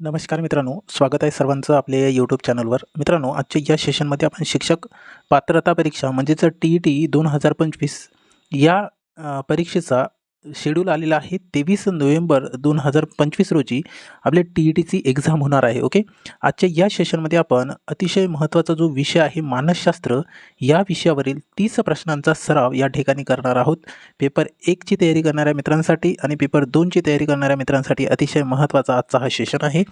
नमस्कार मित्रांनो स्वागत आहे सर्वांचं आपल्या या यूट्यूब चॅनलवर मित्रांनो आजच्या या सेशनमध्ये आपण शिक्षक पात्रता परीक्षा म्हणजेच टी ई टी दोन हजार पंचवीस या परीक्षेचा शेड्यूल आलेला आहे. तेवीस नोव्हेंबर दोन हजार पंचवीस रोजी आपले टी ई टीची एक्झाम होणार आहे ओके? आजच्या या सेशनमध्ये आपण अतिशय महत्त्वाचा जो विषय आहे मानसशास्त्र या विषयावरील तीस प्रश्नांचा सराव या ठिकाणी करणार आहोत. पेपर एकची तयारी करणाऱ्या मित्रांसाठी आणि पेपर दोनची तयारी करणाऱ्या मित्रांसाठी अतिशय महत्त्वाचा आजचा हा सेशन आहे.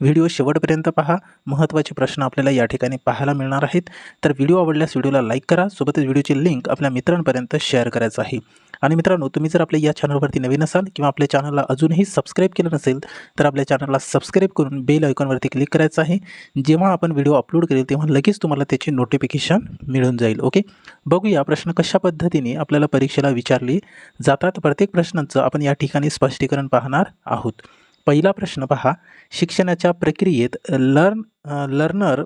व्हिडिओ शेवटपर्यंत पहा. महत्त्वाचे प्रश्न आपल्याला या ठिकाणी पाहायला मिळणार आहेत. तर व्हिडिओ आवडल्यास व्हिडिओला लाईक करा. सोबतच व्हिडिओची लिंक आपल्या मित्रांपर्यंत शेअर करायचं आहे. आणि मित्रांनो तुम्ही जर आपल्या या चॅनलवरती नवीन असाल किंवा आपल्या चॅनलला अजूनही सबस्क्राईब केलं नसेल तर आपल्या चॅनलला सबस्क्राईब करून बेल आयकॉनवरती क्लिक करायचं आहे. जेव्हा आपण व्हिडिओ अपलोड करेल तेव्हा लगेच तुम्हाला त्याची नोटिफिकेशन मिळून जाईल ओके बघूया प्रश्न कशा पद्धतीने आपल्याला परीक्षेला विचारले जातात. प्रत्येक प्रश्नांचं आपण या ठिकाणी स्पष्टीकरण पाहणार आहोत. पहिला प्रश्न पहा शिक्षणाच्या प्रक्रियेत learn learner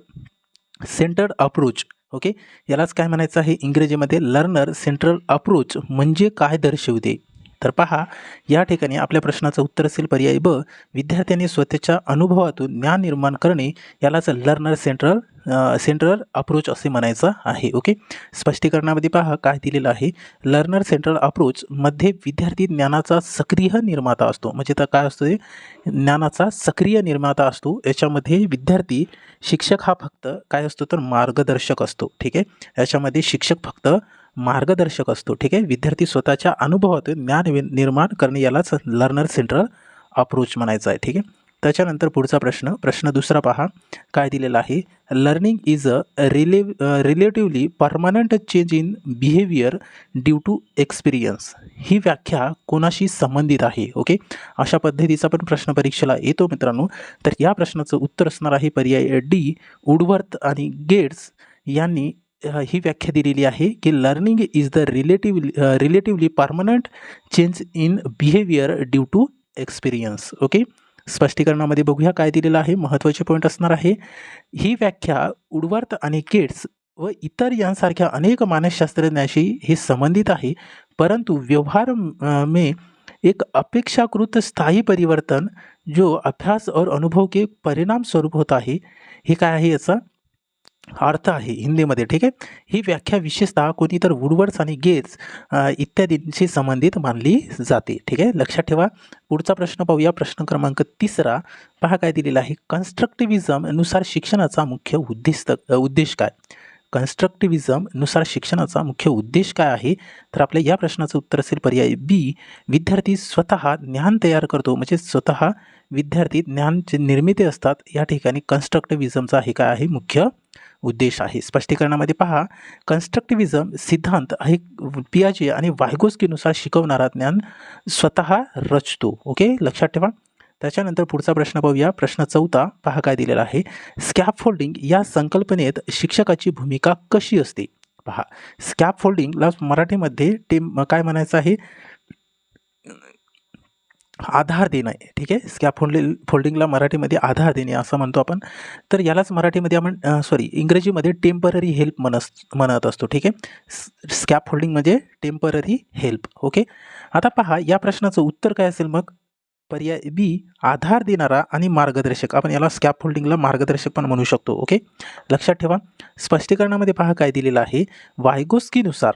centred approach okay यालाच काय म्हणायचं आहे? इंग्रजीमध्ये लर्नर सेंट्रल अप्रोच म्हणजे काय दर्शवते? तर पहा या ठिकाणी आपल्या प्रश्नाचं उत्तर असेल पर्याय ब विद्यार्थ्यांनी स्वतःच्या अनुभवातून ज्ञान निर्माण करणे यालाच लर्नर सेंट्रल सेंट्रल अप्रोच असे म्हणायचं आहे. ओके स्पष्टीकरणामध्ये पहा काय दिलेलं आहे? लर्नर सेंट्रल अप्रोचमध्ये विद्यार्थी ज्ञानाचा सक्रिय निर्माता असतो. म्हणजे तर काय असतो ज्ञानाचा सक्रिय निर्माता असतो. याच्यामध्ये विद्यार्थी शिक्षक हा फक्त काय असतो तर मार्गदर्शक असतो. ठीक आहे? याच्यामध्ये शिक्षक फक्त मार्गदर्शक असतो ठीक आहे? विद्यार्थी स्वतःच्या अनुभवातून ज्ञान वि- निर्माण करणे यालाच लर्नर सेंट्रल अप्रोच म्हणायचं आहे ठीक आहे? त्याच्यानंतर पुढचा प्रश्न प्रश्न दुसरा पहा. काय दिलेला आहे? Learning is a rela relatively permanent change in behaviour due to experience ही व्याख्या कोणाशी संबंधित आहे ओके? अशा पद्धतीचा पण प्रश्न परीक्षेला येतो मित्रांनो. तर या प्रश्नाचं उत्तर असणार आहे पर्याय डी उडवर्थ आणि गेट्स यांनी ही व्याख्या दिलेली आहे की learning is the relative relatively permanent change in behaviour due to experience okay स्पष्टीकरणामध्ये बघूया काय दिलेलं आहे. महत्त्वाचे पॉईंट असणार आहे. ही व्याख्या उडवर्थ आणि केट्स व इतर यांसारख्या अनेक मानसशास्त्रज्ञाशी हे संबंधित आहे. परंतु व्यवहार मे में एक अपेक्षाकृत स्थायी परिवर्तन जो अभ्यास और अनुभव के परिणाम स्वरूप होता है हे काय आहे याचा? अर्थ आहे हिंदीमध्ये ठीक आहे? ही व्याख्या विशेषतः कोणी तर वुडवर्ड्स आणि गेट्स इत्यादींशी संबंधित मानली जाते ठीक आहे? लक्षात ठेवा. पुढचा प्रश्न पाहूया. प्रश्न क्रमांक तिसरा. पहा काय दिलेला आहे. कन्स्ट्रक्टिव्हिझमनुसार शिक्षणाचा मुख्य उद्दिष्ट उद्देश काय? कन्स्ट्रक्टिव्हिझमनुसार शिक्षणाचा मुख्य उद्देश काय आहे? तर आपल्या या प्रश्नाचं उत्तर असेल पर्याय बी विद्यार्थी स्वतः ज्ञान तयार करतो. म्हणजे स्वतः विद्यार्थी ज्ञानचे निर्मिती असतात या ठिकाणी कन्स्ट्रक्टिव्हिझमचा हे काय आहे? मुख्य उद्देश आहे. स्पष्टीकरणामध्ये पहा कन्स्ट्रक्टिव्हिझम सिद्धांत आहे पियाजे आणि वायगोस्कीनुसार शिकवणारा ज्ञान स्वतः रचतो. ओके? लक्षात ठेवा. त्याच्यानंतर पुढचा प्रश्न पाहूया प्रश्न चौथा पहा काय दिलेला आहे. स्कॅपफोल्डिंग या संकल्पनेत शिक्षकाची भूमिका कशी असते? पहा. स्कॅपफोल्डिंगला मराठीमध्ये टेम काय म्हणायचं आहे? आधार देणं आहे. ठीक आहे? स्कॅप फोल्डिंग फोल्डिंगला मराठीमध्ये आधार देणे असं म्हणतो आपण. तर यालाच मराठीमध्ये आपण सॉरी इंग्रजीमध्ये टेंपररी हेल्प म्हणस म्हणत असतो. ठीक आहे? स्कॅप फोल्डिंग म्हणजे टेंपररी हेल्प ओके आता पहा या प्रश्नाचं उत्तर काय असेल मग? पर्याय बी आधार देणारा आणि मार्गदर्शक. आपण याला स्कॅप फोल्डिंगला मार्गदर्शक पण म्हणू शकतो ओके? लक्षात ठेवा. स्पष्टीकरणामध्ये पहा काय दिलेलं आहे. वायगोस्कीनुसार.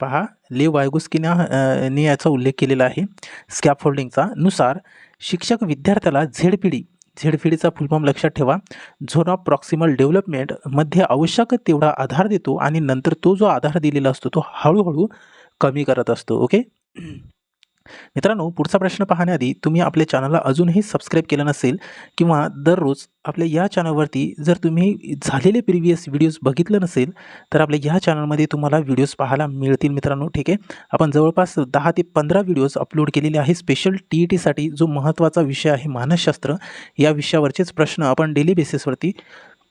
पहा ले वायगोस्कीना ने याचा उल्लेख केलेला आहे. स्कॅपफोल्डिंगचा नुसार शिक्षक विद्यार्थ्याला झेडपिडी झेडपिडीचा फुलफॉर्म लक्षात ठेवा. झोन ऑफ प्रॉक्सिमल डेव्हलपमेंटमध्ये आवश्यक तेवढा आधार देतो आणि नंतर तो जो आधार दिलेला असतो तो हळूहळू कमी करत असतो ओके? मित्रांनो पुढचा प्रश्न पाहण्याआधी तुम्ही आपल्या चॅनलला अजूनही सबस्क्राईब केलं नसेल किंवा दररोज आपल्या या चॅनलवरती जर तुम्ही झालेले प्रिव्हियस व्हिडिओज बघितलं नसेल तर आपल्या या चॅनलमध्ये तुम्हाला व्हिडिओज पाहायला मिळतील मित्रांनो ठीक आहे? आपण जवळपास दहा ते पंधरा व्हिडिओज अपलोड केलेले आहे. स्पेशल टी ई टीसाठी जो महत्त्वाचा विषय आहे मानसशास्त्र या विषयावरचेच प्रश्न आपण डेली बेसिसवरती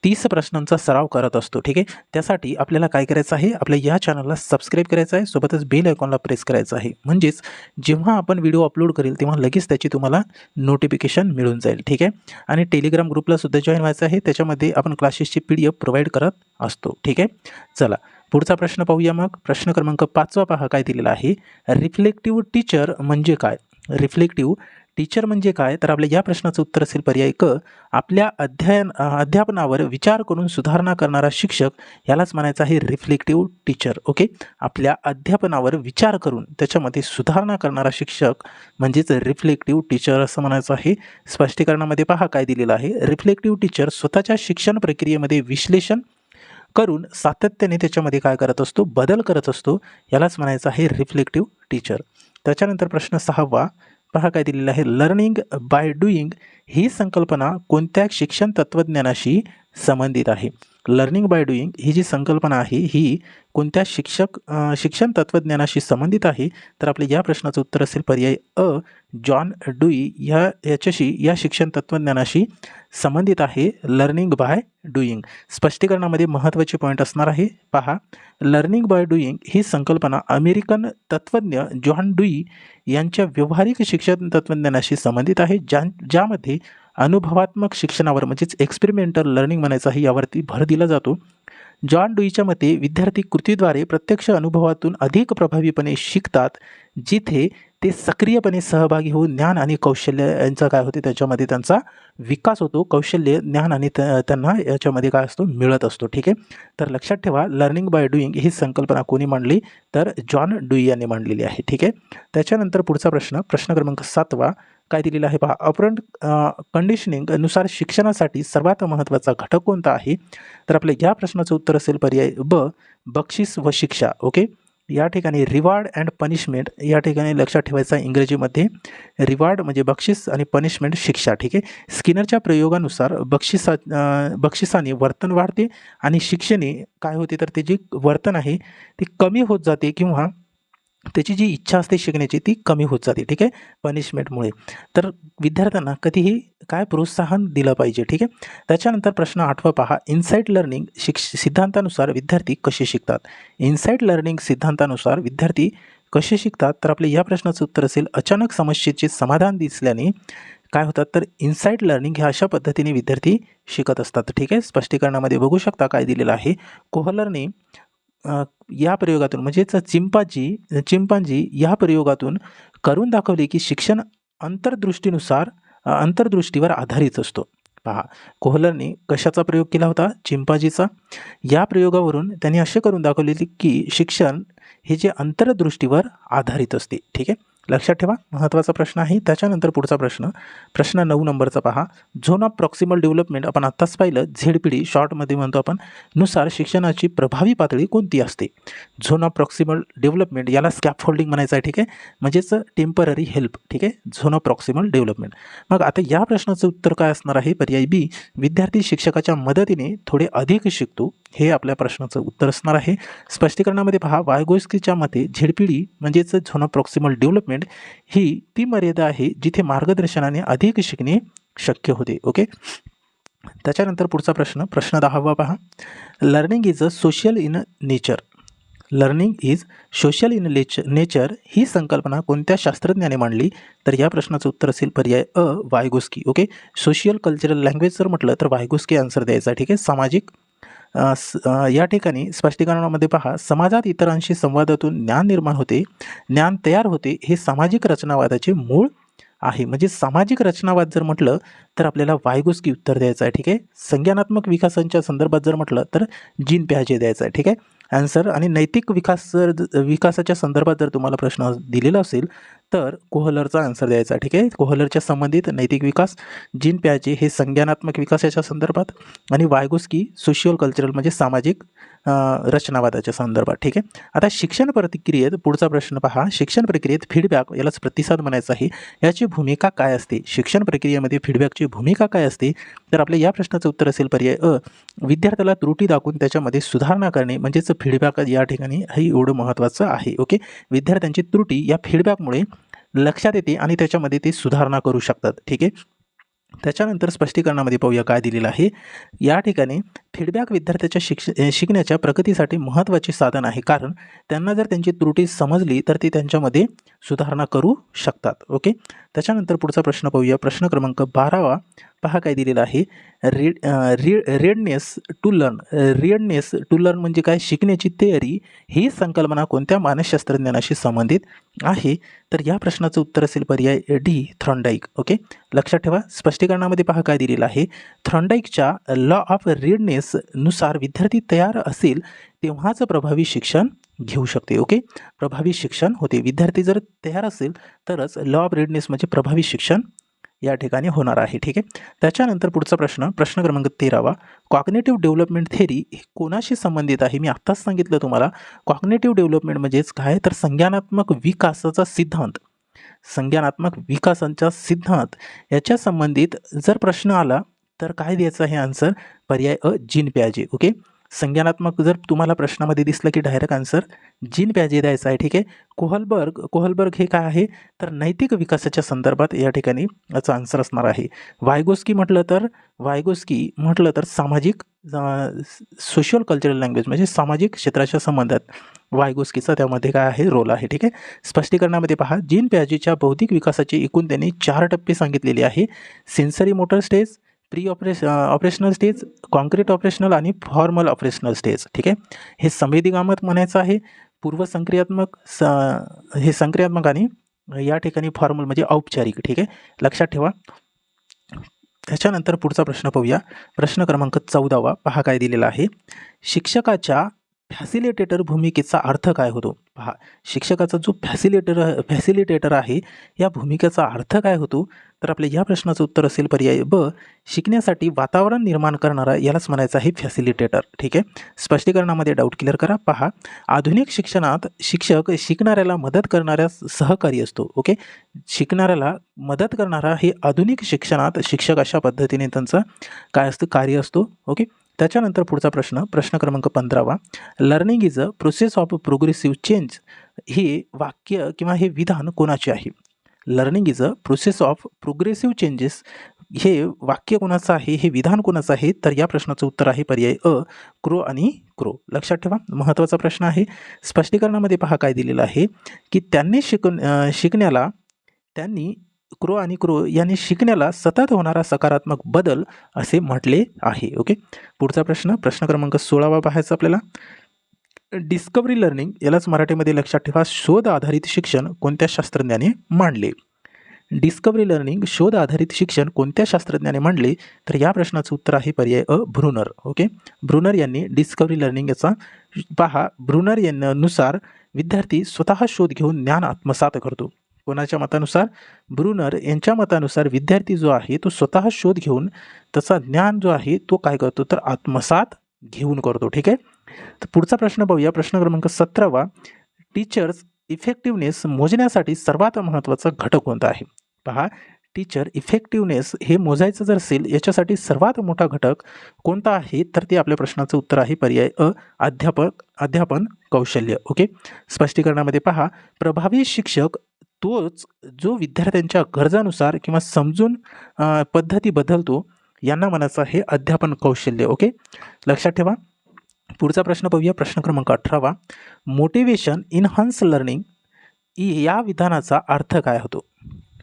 तीस प्रश्नांचा सराव करत असतो ठीक आहे? त्यासाठी आपल्याला काय करायचं आहे? आपल्या या चॅनलला सबस्क्राईब करायचं आहे सोबतच बेल आयकॉनला प्रेस करायचं आहे. म्हणजेच जेव्हा आपण व्हिडिओ अपलोड करेल तेव्हा लगेच त्याची तुम्हाला नोटिफिकेशन मिळून जाईल ठीक आहे? आणि टेलिग्राम ग्रुपला सुद्धा जॉईन व्हायचं आहे त्याच्यामध्ये आपण क्लासेसची पी डी एफ प्रोव्हाइड करत असतो ठीक आहे? चला पुढचा प्रश्न पाहूया मग. प्रश्न क्रमांक पाचवा पहा काय दिलेला आहे? रिफ्लेक्टिव्ह टीचर म्हणजे काय? रिफ्लेक्टिव्ह टीचर म्हणजे काय? तर आपल्या या प्रश्नाचं उत्तर असेल पर्याय क. आपल्या अध्ययन अध्यापनावर विचार करून सुधारणा करणारा शिक्षक यालाच म्हणायचं आहे रिफ्लेक्टिव्ह टीचर ओके आपल्या अध्यापनावर विचार करून त्याच्यामध्ये सुधारणा करणारा शिक्षक म्हणजेच रिफ्लेक्टिव्ह टीचर असं म्हणायचं आहे. स्पष्टीकरणामध्ये पहा काय दिलेलं आहे. रिफ्लेक्टिव्ह टीचर स्वतःच्या शिक्षण प्रक्रियेमध्ये विश्लेषण करून सातत्याने त्याच्यामध्ये काय करत असतो? बदल करत असतो. यालाच म्हणायचं आहे रिफ्लेक्टिव्ह टीचर त्याच्यानंतर प्रश्न सहावा. पहा काय दिलेलं आहे. लर्निंग बाय डुईंग ही संकल्पना कोणत्या शिक्षण तत्त्वज्ञानाशी संबंधित आहे. लर्निंग बाय डुईंग ही जी संकल्पना आहे ही कोणत्या शिक्षक शिक्षण तत्त्वज्ञानाशी संबंधित आहे तर आपले या प्रश्नाचं उत्तर असेल पर्याय अ जॉन डुई. ह्या याच्याशी या शिक्षण तत्त्वज्ञानाशी संबंधित आहे लर्निंग बाय डुईंग स्पष्टीकरणामध्ये महत्त्वाचे पॉईंट असणार आहे पहा. लर्निंग बाय डुईंग ही संकल्पना अमेरिकन तत्त्वज्ञ जॉन डुई यांच्या व्यावहारिक शिक्षण तत्त्वज्ञानाशी संबंधित आहे ज्या ज्यामध्ये अनुभवात्मक शिक्षणावर म्हणजेच एक्सपेरिमेंटल लर्निंग म्हणायचाही यावरती भर दिला जातो. जॉन डुईच्या मते विद्यार्थी कृतीद्वारे प्रत्यक्ष अनुभवातून अधिक प्रभावीपणे शिकतात जिथे ते सक्रियपणे सहभागी होऊन ज्ञान आणि कौशल्य यांचा काय होते त्याच्यामध्ये त्यांचा विकास होतो. कौशल्य ज्ञान आणि त्यांना याच्यामध्ये काय असतो मिळत असतो. ठीक आहे? तर लक्षात ठेवा लर्निंग बाय डुईंग ही संकल्पना कोणी मांडली? तर जॉन डुई यांनी मांडलेली आहे. ठीक आहे? त्याच्यानंतर पुढचा प्रश्न प्रश्न क्रमांक सातवा. काय दिलेलं आहे पहा. अपरंट कंडिशनिंगनुसार शिक्षणासाठी सर्वात महत्त्वाचा घटक कोणता आहे? तर आपल्या या प्रश्नाचं उत्तर असेल पर्याय ब बक्षीस व शिक्षा. ओके या ठिकाणी रिवॉर्ड अँड पनिशमेंट या ठिकाणी लक्षात ठेवायचं आहे इंग्रजीमध्ये. रिवॉर्ड म्हणजे बक्षीस आणि पनिशमेंट शिक्षा. ठीक आहे? स्किनरच्या प्रयोगानुसार बक्षिसा बक्षिसाने वर्तन वाढते आणि शिक्षणे काय होते? तर ते जे वर्तन आहे ते कमी होत जाते किंवा त्याची जी इच्छा असते शिकण्याची ती कमी होत जाते ठीक आहे? पनिशमेंटमुळे तर विद्यार्थ्यांना कधीही काय प्रोत्साहन दिलं पाहिजे ठीक आहे? त्याच्यानंतर प्रश्न आठवा पहा. इन्साईट लर्निंग शिक्ष सिद्धांतानुसार विद्यार्थी कसे शिकतात? इन्साईट लर्निंग सिद्धांतानुसार विद्यार्थी कसे शिकतात? तर आपले या प्रश्नाचं उत्तर असेल अचानक समस्येचे समाधान दिसल्याने काय होतात? तर इन्साईट लर्निंग ह्या अशा पद्धतीने विद्यार्थी शिकत असतात ठीक आहे? स्पष्टीकरणामध्ये बघू शकता काय दिलेलं आहे. कोहलरने या प्रयोगातून म्हणजेच चिंपाजी चिंपांजी या प्रयोगातून करून दाखवले की शिक्षण अंतर्दृष्टीनुसार अंतर्दृष्टीवर आधारित असतो. पहा कोहलरने कशाचा प्रयोग केला होता? चिंपाजीचा. या प्रयोगावरून त्यांनी असे करून दाखवले की शिक्षण हे जे अंतर्दृष्टीवर आधारित असते ठीक आहे? लक्षात ठेवा महत्त्वाचा प्रश्न आहे. त्याच्यानंतर पुढचा प्रश्न प्रश्न नऊ नंबरचा पहा. झोन ऑफ प्रॉक्सिमल डेव्हलपमेंट आपण आत्ताच पाहिलं झेड पी डी शॉर्टमध्ये म्हणतो आपण नुसार शिक्षणाची प्रभावी पातळी कोणती असते? झोन ऑफ प्रॉक्सिमल डेव्हलपमेंट याला स्कॅप फोल्डिंग म्हणायचं आहे ठीक आहे? म्हणजेच टेंपररी हेल्प ठीक आहे? Zone of proximal development. मग आता या प्रश्नाचं उत्तर काय असणार आहे? पर्याय बी विद्यार्थी शिक्षकाच्या मदतीने थोडे अधिक शिकतो हे आपल्या प्रश्नाचं उत्तर असणार आहे. स्पष्टीकरणामध्ये पहा वायगोस्कीच्या मते झेडपिडी म्हणजेच झोन ऑफ प्रॉक्सिमल डेव्हलपमेंट ही ती मर्यादा आहे जिथे मार्गदर्शनाने अधिक शिकणे शक्य होते. ओके त्याच्यानंतर पुढचा प्रश्न प्रश्न दहावा पहा. Learning is a social in nature learning is social in latch nature ही संकल्पना कोणत्या शास्त्रज्ञाने मांडली? तर या प्रश्नाचं उत्तर असेल पर्याय अ Vygotsky. Okay social cultural language जर म्हटलं तर वायगोस्की आन्सर द्यायचा. ठीक आहे? सामाजिक या ठिकाणी स्पष्टीकरणामध्ये पहा समाजात इतरांशी संवादातून ज्ञान निर्माण होते ज्ञान तयार होते हे सामाजिक रचनावादाचे मूळ आहे. म्हणजे सामाजिक रचनावाद जर म्हटलं तर आपल्याला वायगुस्की उत्तर द्यायचं आहे ठीक आहे? संज्ञानात्मक विकासांच्या संदर्भात जर म्हटलं तर जीन प्याजे द्यायचं आहे ठीक आहे? आन्सर आणि नैतिक विकास जर विकासाच्या संदर्भात जर तुम्हाला प्रश्न दिलेला असेल तर कोहलरचा आन्सर द्यायचा ठीक आहे? कोहलरच्या संबंधित नैतिक विकास जीन प्याचे हे संज्ञानात्मक विकासाच्या संदर्भात आणि वायगोस्की सोशियल कल्चरल म्हणजे सामाजिक रचनावादाच्या संदर्भात ठीक आहे? आता शिक्षण प्रतिक्रियेत पुढचा प्रश्न पहा. शिक्षण प्रक्रियेत फीडबॅक यालाच प्रतिसाद म्हणायचा आहे. याची भूमिका काय असते? शिक्षण प्रक्रियेमध्ये फीडबॅकची भूमिका काय असते? तर आपल्या या प्रश्नाचं उत्तर असेल पर्याय अ विद्यार्थ्याला त्रुटी दाखवून त्याच्यामध्ये सुधारणा करणे म्हणजेच फीडबॅक या ठिकाणी हे एवढं महत्त्वाचं आहे ओके? विद्यार्थ्यांची त्रुटी या फीडबॅकमुळे लक्षात येते आणि त्याच्यामध्ये ते सुधारणा करू शकतात. ठीक आहे? त्याच्यानंतर स्पष्टीकरणामध्ये पाहूया काय दिलेलं आहे. या ठिकाणी फीडबॅक विद्यार्थ्याच्या शिक्ष शिकण्याच्या प्रगतीसाठी महत्त्वाचे साधन आहे. कारण त्यांना जर त्यांची त्रुटी समजली तर ती त्यांच्यामध्ये सुधारणा करू शकतात. ओके? त्याच्यानंतर पुढचा प्रश्न पाहूया. प्रश्न क्रमांक बारावा पहा काय दिलेला आहे. Red re readiness to learn readiness to learn म्हणजे काय? शिकण्याची तयारी ही संकल्पना कोणत्या मानसशास्त्रज्ञानाशी संबंधित आहे? तर या प्रश्नाचं उत्तर असेल पर्याय डी थ्रॉन्डाईक ओके? लक्षात ठेवा. स्पष्टीकरणामध्ये पहा काय दिलेलं आहे. थ्रॉन्डाईकच्या लॉ ऑफ रेडनेस नुसार विद्यार्थी तयार असेल तेव्हाच प्रभावी शिक्षण घेऊ शकते ओके? प्रभावी शिक्षण होते. विद्यार्थी जर तयार असेल तरच लॉ ऑफ रेडनेस म्हणजे प्रभावी शिक्षण या ठिकाणी होणार आहे ठीक आहे? त्याच्यानंतर पुढचा प्रश्न प्रश्न क्रमांक तेरावा. कॉग्नेटिव्ह डेव्हलपमेंट थेरी हे कोणाशी संबंधित आहे? मी आत्ताच सांगितलं तुम्हाला. कॉग्नेटिव्ह डेव्हलपमेंट म्हणजेच काय? तर संज्ञानात्मक विकासाचा सिद्धांत. संज्ञानात्मक विकासांचा सिद्धांत. याच्या संबंधित जर प्रश्न आला तर काय द्यायचं आहे? आन्सर पर्याय अ जीन प्याजे. ओके संज्ञानात्मक जर तुम्हाला प्रश्नामध्ये दिसलं की डायरेक्ट आन्सर जीन प्याजे द्यायचा आहे ठीक आहे? कोहलबर्ग कोहलबर्ग हे काय आहे? तर नैतिक विकासाच्या संदर्भात या ठिकाणी याचा आन्सर असणार आहे. वायगोस्की म्हटलं तर वायगोस्की म्हटलं तर सामाजिक सोशल कल्चरल लँग्वेज म्हणजे सामाजिक क्षेत्राच्या संबंधात वायगोस्कीचा त्यामध्ये काय आहे? रोल आहे ठीक आहे? स्पष्टीकरणामध्ये पहा. जीन प्याजीच्या बौद्धिक विकासाची एकूण त्यांनी चार टप्पे सांगितलेले आहे. Sensory motor stage pre operation operational stage concrete operational आणि फॉर्मल ऑपरेशनल स्टेज ठीक आहे? हे संवेदीगामत म्हणायचं आहे. पूर्व संक्रियात्मक स हे संक्रियात्मक आणि या ठिकाणी फॉर्मल म्हणजे औपचारिक. ठीक आहे? लक्षात ठेवा. त्याच्यानंतर पुढचा प्रश्न पाहूया. प्रश्न क्रमांक चौदावा. पहा काय दिलेला आहे. शिक्षकाच्या फॅसिलिटेटर भूमिकेचा अर्थ काय होतो? पहा शिक्षकाचा जो फॅसिलिटेटर फॅसिलिटेटर आहे या भूमिकेचा अर्थ काय होतो? तर आपल्या या प्रश्नाचं उत्तर असेल पर्याय ब शिकण्यासाठी वातावरण निर्माण करणारा यालाच म्हणायचं आहे फॅसिलिटेटर ठीक आहे? स्पष्टीकरणामध्ये डाऊट क्लिअर करा. पहा आधुनिक शिक्षणात शिक्षक शिकणाऱ्याला मदत करणाऱ्या सहकारी असतो. ओके? शिकणाऱ्याला मदत करणारा हे आधुनिक शिक्षणात शिक्षक अशा पद्धतीने त्यांचं काय असतं? कार्य असतो. ओके? त्याच्यानंतर पुढचा प्रश्न प्रश्न क्रमांक पंधरावा. Learning is a process of progressive change हे वाक्य किंवा हे विधान कोणाचे आहे? Learning is a process of progressive changes हे वाक्य कोणाचं आहे? हे विधान कोणाचं आहे? तर या प्रश्नाचं उत्तर आहे पर्याय अ क्रो आणि क्रो. लक्षात ठेवा महत्त्वाचा प्रश्न आहे. स्पष्टीकरणामध्ये पहा काय दिलेलं आहे की त्यांनी शिक शिकण्याला त्यांनी क्रो आणि क्रो यांनी शिकण्याला सतत होणारा सकारात्मक बदल असे म्हटले आहे ओके? पुढचा प्रश्न प्रश्न क्रमांक सोळावा पाहायचा आपल्याला. डिस्कवरी लर्निंग यालाच मराठीमध्ये लक्षात ठेवा शोध आधारित शिक्षण कोणत्या शास्त्रज्ञाने मांडले? डिस्कवरी लर्निंग शोध आधारित शिक्षण कोणत्या शास्त्रज्ञाने मांडले? तर या प्रश्नाचं उत्तर आहे पर्याय अ ब्रुनर ओके? ब्रुनर यांनी डिस्कवरी लर्निंग याचा पहा ब्रुनर यांनुसार विद्यार्थी स्वतः शोध घेऊन ज्ञान आत्मसात करतो. कोणाच्या मतानुसार? ब्रुनर यांच्या मतानुसार विद्यार्थी जो आहे तो स्वतः शोध घेऊन त्याचा ज्ञान जो आहे तो काय करतो? तर आत्मसात घेऊन करतो. ठीक आहे? तर पुढचा प्रश्न पाहूया प्रश्न क्रमांक सतरावा. टीचर्स इफेक्टिव्हनेस मोजण्यासाठी सर्वात महत्त्वाचा घटक कोणता आहे? पहा. टीचर इफेक्टिव्हनेस हे मोजायचं जर असेल याच्यासाठी सर्वात मोठा घटक कोणता आहे? तर ते आपल्या प्रश्नाचं उत्तर आहे पर्याय अ अध्यापक अध्यापन कौशल्य. ओके? स्पष्टीकरणामध्ये पहा. प्रभावी शिक्षक तोच जो विद्यार्थ्यांच्या गरजानुसार किंवा समजून पद्धती बदलतो यांना म्हणायचं हे अध्यापन कौशल्य. ओके? लक्षात ठेवा. पुढचा प्रश्न पाहूया. प्रश्न क्रमांक अठरावा. मोटिवेशन इन्हान्स लर्निंग या विधानाचा अर्थ काय होतो?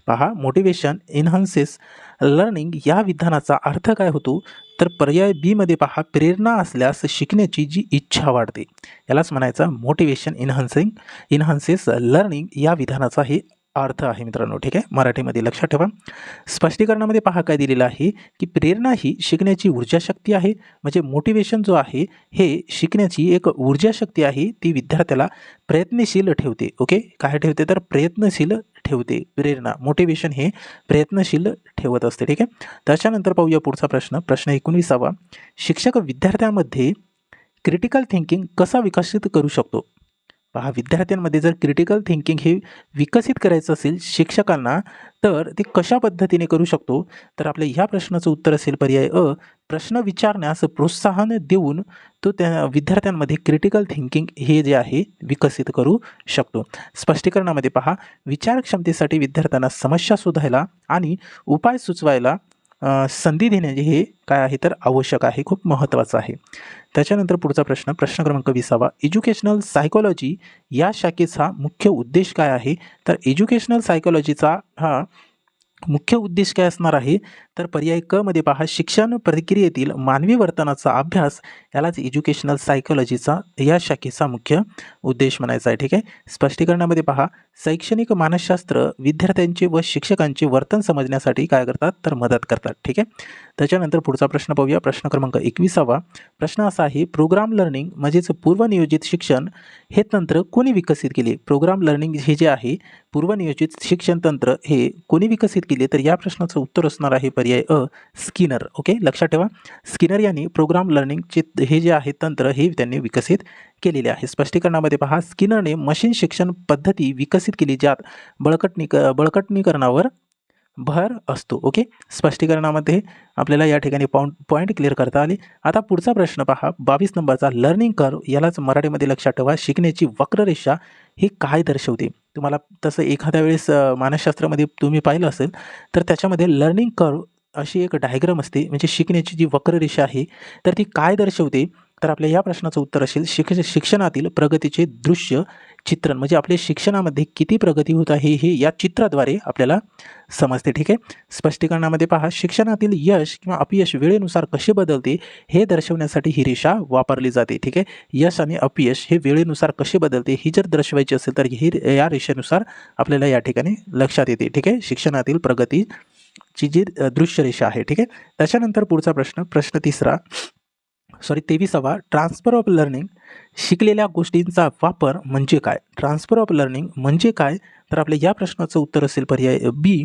पहा मोटिवेशन इन्हान्सेस लर्निंग या विधानाचा अर्थ काय होतो? तर पर्याय बीमध्ये पहा प्रेरणा असल्यास शिकण्याची जी इच्छा वाढते. यालाच म्हणायचं मोटिवेशन इन्हान्सिंग इन्हान्सेस लर्निंग या विधानाचा हे अर्थ आहे मित्रांनो ठीक आहे? मराठीमध्ये लक्षात ठेवा. स्पष्टीकरणामध्ये पहा काय दिलेलं आहे की प्रेरणा ही शिकण्याची ऊर्जा शक्ती आहे. म्हणजे मोटिवेशन जो आहे हे शिकण्याची एक ऊर्जा शक्ती आहे ती विद्यार्थ्याला प्रयत्नशील ठेवते ओके? काय ठेवते? तर प्रयत्नशील ठेवते प्रेरणा. मोटिवेशन हे प्रयत्नशील ठेवत असते ठीक आहे? त्याच्यानंतर पाहूया पुढचा प्रश्न. प्रश्न एकोणीसावा शिक्षक विद्यार्थ्यांमध्ये क्रिटिकल थिंकिंग कसा विकसित करू शकतो? पहा विद्यार्थ्यांमध्ये जर क्रिटिकल थिंकिंग हे विकसित करायचं असेल शिक्षकांना तर ते कशा पद्धतीने करू शकतो? तर आपल्या ह्या प्रश्नाचं उत्तर असेल पर्याय अ प्रश्न विचारण्यास प्रोत्साहन देऊन तो त्या विद्यार्थ्यांमध्ये क्रिटिकल थिंकिंग हे जे आहे विकसित करू शकतो. स्पष्टीकरणामध्ये पहा विचारक्षमतेसाठी विद्यार्थ्यांना समस्या शोधायला आणि उपाय सुचवायला संधी देणे हे काय आहे तर आवश्यक आहे खूप महत्त्वाचं आहे. त्याच्यानंतर पुढचा प्रश्न प्रश्न क्रमांक विसावा. एज्युकेशनल सायकोलॉजी या शाखेचा मुख्य उद्देश काय आहे? तर एज्युकेशनल सायकोलॉजीचा हा मुख्य उद्देश काय असणार आहे? तर पर्याय क मध्ये पहा. शिक्षण प्रतिक्रियेतील मानवी वर्तनाचा अभ्यास यालाच एज्युकेशनल सायकोलॉजीचा या शाखेचा मुख्य उद्देश म्हणायचा आहे. ठीक आहे? स्पष्टीकरणामध्ये पहा. शैक्षणिक मानसशास्त्र विद्यार्थ्यांचे व शिक्षकांचे वर्तन समजण्यासाठी काय करतात? तर मदत करतात. ठीक आहे? त्याच्यानंतर पुढचा प्रश्न पाहूया. प्रश्न क्रमांक एकविसावा. प्रश्न असा आहे प्रोग्राम लर्निंग म्हणजेच पूर्वनियोजित शिक्षण हे तंत्र कोणी विकसित केले? प्रोग्राम लर्निंग हे जे आहे पूर्वनियोजित शिक्षण तंत्र हे कोणी विकसित केले? तर या प्रश्नाचं उत्तर असणार आहे पर्याय अ स्किनर. ओके? लक्षात ठेवा. स्किनर यांनी प्रोग्राम लर्निंगचे हे जे आहे तंत्र हे त्यांनी विकसित केलेले आहे. स्पष्टीकरणामध्ये पहा स्किनरने मशीन शिक्षण पद्धती विकसित केली ज्यात बळकटनी बळकटनीकरणावर भर असतो. ओके? स्पष्टीकरणामध्ये आपल्याला या ठिकाणी पॉइंट पॉईंट क्लिअर करता आले. आता पुढचा प्रश्न पहा. बावीस नंबरचा लर्निंग कर यालाच मराठीमध्ये लक्षात ठेवा. शिकण्याची वक्ररेषा ही काय दर्शवते? तुम्हाला तसं एखाद्या वेळेस मानसशास्त्रामध्ये तुम्ही पाहिलं असेल तर त्याच्यामध्ये लर्निंग कर्व अशी एक डायग्राम असते म्हणजे शिकण्याची जी वक्ररेषा आहे तर ती काय दर्शवते? तर आपल्या या प्रश्नाचं उत्तर असेल शिक शिक्षणातील प्रगतीचे दृश्य चित्रण. म्हणजे आपल्या शिक्षणामध्ये किती प्रगती होत आहे हे या चित्राद्वारे आपल्याला समजते ठीक आहे? स्पष्टीकरणामध्ये पहा शिक्षणातील यश किंवा अपयश वेळेनुसार कसे बदलते हे दर्शवण्यासाठी ही रेषा वापरली जाते ठीक आहे? यश आणि अपयश हे वेळेनुसार कसे बदलते ही जर दर्शवायची असेल तर ही या रेषेनुसार आपल्याला या ठिकाणी लक्षात येते ठीक आहे? शिक्षणातील प्रगती ची जी दृश्यरेषा दृश्य रेषा आहे ठीक आहे? त्याच्यानंतर पुढचा प्रश्न प्रश्न तिसरा. सॉरी तेविसावा ट्रान्सफर ऑफ लर्निंग शिकलेल्या गोष्टींचा वापर म्हणजे काय? ट्रान्सफर ऑफ लर्निंग म्हणजे काय? तर आपल्या या प्रश्नाचं उत्तर असेल पर्याय बी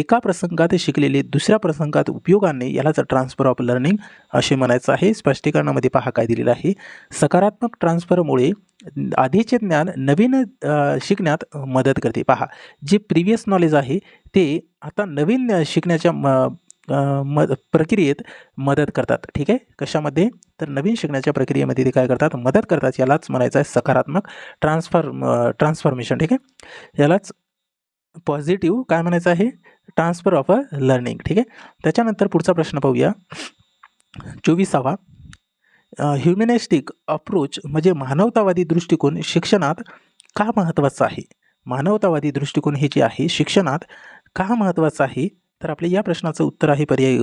एका प्रसंगात शिकलेले दुसऱ्या प्रसंगात उपयोगाने यालाच ट्रान्सफर ऑफ लर्निंग असे म्हणायचं आहे. स्पष्टीकरणामध्ये पहा काय दिलेलं आहे. सकारात्मक ट्रान्सफरमुळे आधीचे ज्ञान नवीन शिकण्यात मदत करते. पहा जे प्रिव्हियस नॉलेज आहे ते आता नवीन शिकण्याच्या म मद प्रक्रियेत मदत करतात. ठीक आहे? कशामध्ये? तर नवीन शिकण्याच्या प्रक्रियेमध्ये ते काय करतात? मदत करतात. यालाच म्हणायचं आहे सकारात्मक ट्रान्सफर ट्रान्सफॉर्मेशन ठीक आहे? यालाच पॉझिटिव्ह काय म्हणायचं आहे? ट्रान्सफर ऑफ अ लर्निंग ठीक आहे? त्याच्यानंतर पुढचा प्रश्न पाहूया. चोवीसावा. ह्युमनिस्टिक अप्रोच म्हणजे मानवतावादी दृष्टिकोन शिक्षणात का महत्त्वाचा आहे? मानवतावादी दृष्टिकोन हे जे आहे शिक्षणात का महत्त्वाचं आहे? तर आपल्या या प्रश्नाचं उत्तर आहे पर्याय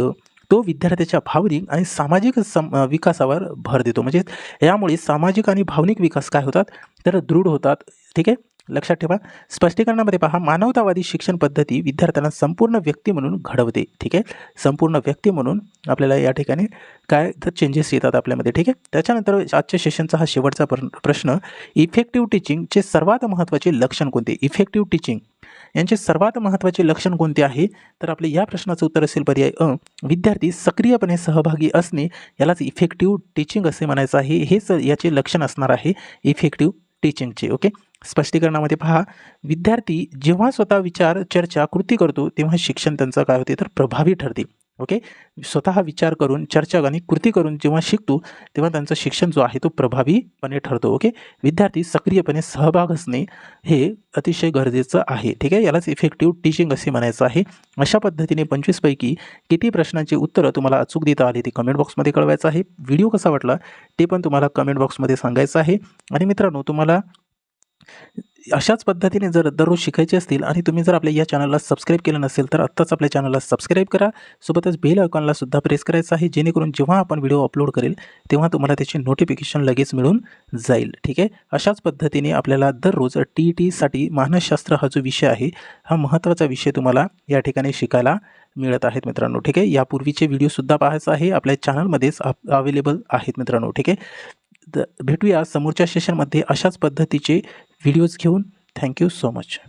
तो विद्यार्थ्याच्या भावनिक आणि सामाजिक सम विकासावर भर देतो. म्हणजे यामुळे सामाजिक आणि भावनिक विकास काय होतात? तर दृढ होतात. ठीक आहे? लक्षात ठेवा. स्पष्टीकरणामध्ये पहा. मानवतावादी शिक्षण पद्धती विद्यार्थ्यांना संपूर्ण व्यक्ती म्हणून घडवते. ठीक आहे? संपूर्ण व्यक्ती म्हणून आपल्याला या ठिकाणी काय तर चेंजेस येतात आपल्यामध्ये. ठीक आहे? त्याच्यानंतर आजच्या सेशनचा हा शेवटचा प्र- प्रश्न इफेक्टिव्ह टीचिंगचे सर्वात महत्त्वाचे लक्षण कोणते? इफेक्टिव्ह टीचिंग यांचे सर्वात महत्त्वाचे लक्षण कोणते आहे? तर आपले या प्रश्नाचं उत्तर असेल पर्याय अ विद्यार्थी सक्रियपणे सहभागी असणे यालाच इफेक्टिव्ह टीचिंग असे म्हणायचं आहे. हेच याचे लक्षण असणार आहे इफेक्टिव्ह टीचिंगचे ओके स्पष्टीकरणामध्ये पहा. विद्यार्थी जेव्हा स्वतः विचार चर्चा कृती करतो तेव्हा शिक्षण त्यांचं काय होते? तर प्रभावी ठरते. ओके स्वतः विचार करून चर्चा आणि कृती करून जेव्हा शिकतो तेव्हा त्यांचं शिक्षण जो आहे तो प्रभावीपणे ठरतो. ओके विद्यार्थी सक्रियपणे सहभाग असणे हे अतिशय गरजेचं आहे. ठीक आहे? यालाच इफेक्टिव्ह टीचिंग असे म्हणायचं आहे. अशा पद्धतीने पंचवीसपैकी किती प्रश्नांची उत्तरं तुम्हाला अचूक देता आली ती कमेंट बॉक्समध्ये कळवायचं आहे. व्हिडिओ कसा वाटला ते पण तुम्हाला कमेंट बॉक्समध्ये सांगायचं आहे. आणि मित्रांनो तुम्हाला अशाच पद्धतीने जर दररोज शिकायचे असतील आणि तुम्ही जर आपल्या या चॅनलला सबस्क्राईब केलं नसेल तर आत्ताच आपल्या चॅनलला सबस्क्राईब करा. सोबतच बेल आयकॉनला सुद्धा प्रेस करायचं आहे जेणेकरून जेव्हा आपण व्हिडिओ अपलोड करेल तेव्हा तुम्हाला त्याची नोटिफिकेशन लगेच मिळून जाईल. ठीक आहे? अशाच पद्धतीने आपल्याला दररोज टी ई टीसाठी मानसशास्त्र हा जो विषय आहे हा महत्त्वाचा विषय तुम्हाला या ठिकाणी शिकायला मिळत आहेत मित्रांनो. ठीक आहे? यापूर्वीचे व्हिडिओसुद्धा पाहायचं आहे. आपल्या चॅनलमध्येच अवेलेबल आहेत मित्रांनो. ठीक आहे? द भेटूया समोरच्या सेशनमध्ये अशाच पद्धतीचे व्हिडिओज घेऊन थँक्यू सो मच